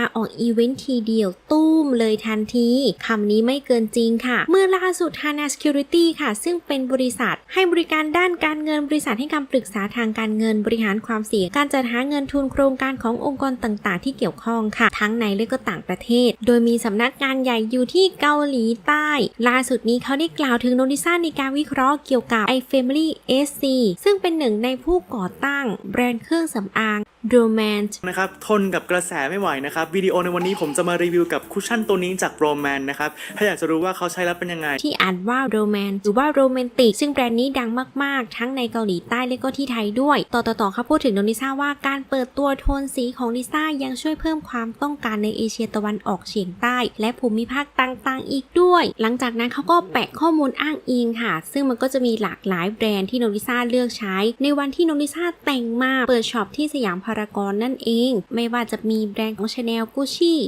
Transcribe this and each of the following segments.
าออกอีเวนต์ทีเดียวตุ้มเลยทันทีคำนี้ไม่เกินจริงค่ะ เมื่อล่าสุด Hana Security ค่ะ ซึ่งเป็นบริษัท ให้บริการด้านการเงินบริษัทให้คำปรึกษาทางการเงินบริหารความเสี่ยง การจัดหาเงินทุนโครงการขององค์กรต่างๆ ที่เกี่ยวข้องค่ะ ทั้งในและก็ต่างประเทศ โดยมีสำนักงานใหญ่อยู่ที่เกาหลีใต้ ล่าสุดนี้เขาได้กล่าวถึงโนดิซ่าในการวิเคราะห์เกี่ยวกับ iFamily SC ซึ่งเป็นหนึ่งในผู้ก่อตั้งแบรนด์เครื่องสำอาง Romance นะครับทนกับกระแสไม่ไหวนะครับวิดีโอในวันนี้ผมจะมารีวิวกับคุชชั่นตัวนี้จากโรแมนนะครับ ถ้าอยากจะรู้ว่าเขาใช้แล้วเป็นยังไง ที่อ่านว่าโรแมนหรือว่าโรแมนติก ซึ่งแบรนด์นี้ดังมากๆ ทั้งในเกาหลีใต้และก็ที่ไทยด้วย ต่อต่อต่อเขาพูดถึงโนนิซ่าว่าการเปิดตัวโทนสีของลิซ่ายังช่วยเพิ่มความต้องการในเอเชียตะวันออกเฉียงใต้ และภูมิภาคต่างๆ อีกด้วย หลังจากนั้นเขาก็แปะข้อมูลอ้างอิงค่ะ ซึ่งมันก็จะมีหลากหลายแบรนด์ที่โนนิซ่าเลือกใช้ ในวันที่โนนิซ่าแต่งมาเปิดช็อปที่สยามพารากอนนั่นเอง ไม่ว่าจะมีแบรนด์ของ Chanel Gucci แ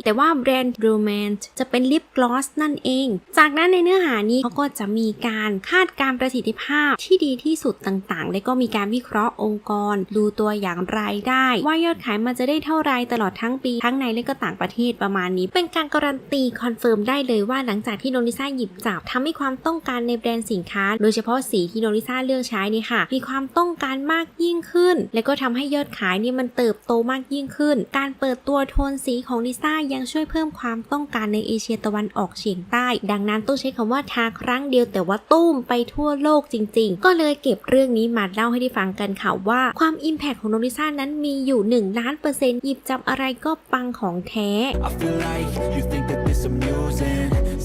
แต่ว่าแบรนด์ Romance จะเป็นลิปกลอสนั่นเอง จากนั้นในเนื้อหานี้เขาก็จะมีการคาดการประสิทธิภาพที่ดีที่สุดต่างๆ และก็มีการวิเคราะห์องค์กร ดูตัวอย่างรายได้ ว่ายอดขายมันจะได้เท่าไรตลอดทั้งปี ทั้งในและก็ต่างประเทศประมาณนี้ เป็นการการันตีคอนเฟิร์มได้เลยว่าหลังจากที่โนนิซ่าหยิบจับทำให้ความต้องการในแบรนด์สินค้า โดยเฉพาะสีที่โนนิซ่าเลือกใช้นี่ค่ะ มีความต้องการมากยิ่งขึ้น และก็ทำให้ยอดขายนี่มันเติบโตมากยิ่งขึ้น การเปิดตัวโทนสีของลิซ่ายังช่วยเพิ่มความต้องการในเอเชียตะวันออกเฉียงใต้ ดังนั้นต้องใช้คำว่าทาครั้งเดียวแต่ว่าตุ้มไปทั่วโลกจริง ๆ ก็เลยเก็บเรื่องนี้มาเล่าให้ได้ฟังกันค่ะว่าความอิมแพคของโนลิซ่านั้นมีอยู่1ล้านเปอร์เซ็นต์หยิบจับอะไรก็ปังของแท้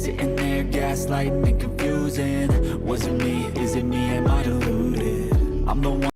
Sitting there gaslighting and confusing Was it me? Is it me? Am I deluded? I'm the one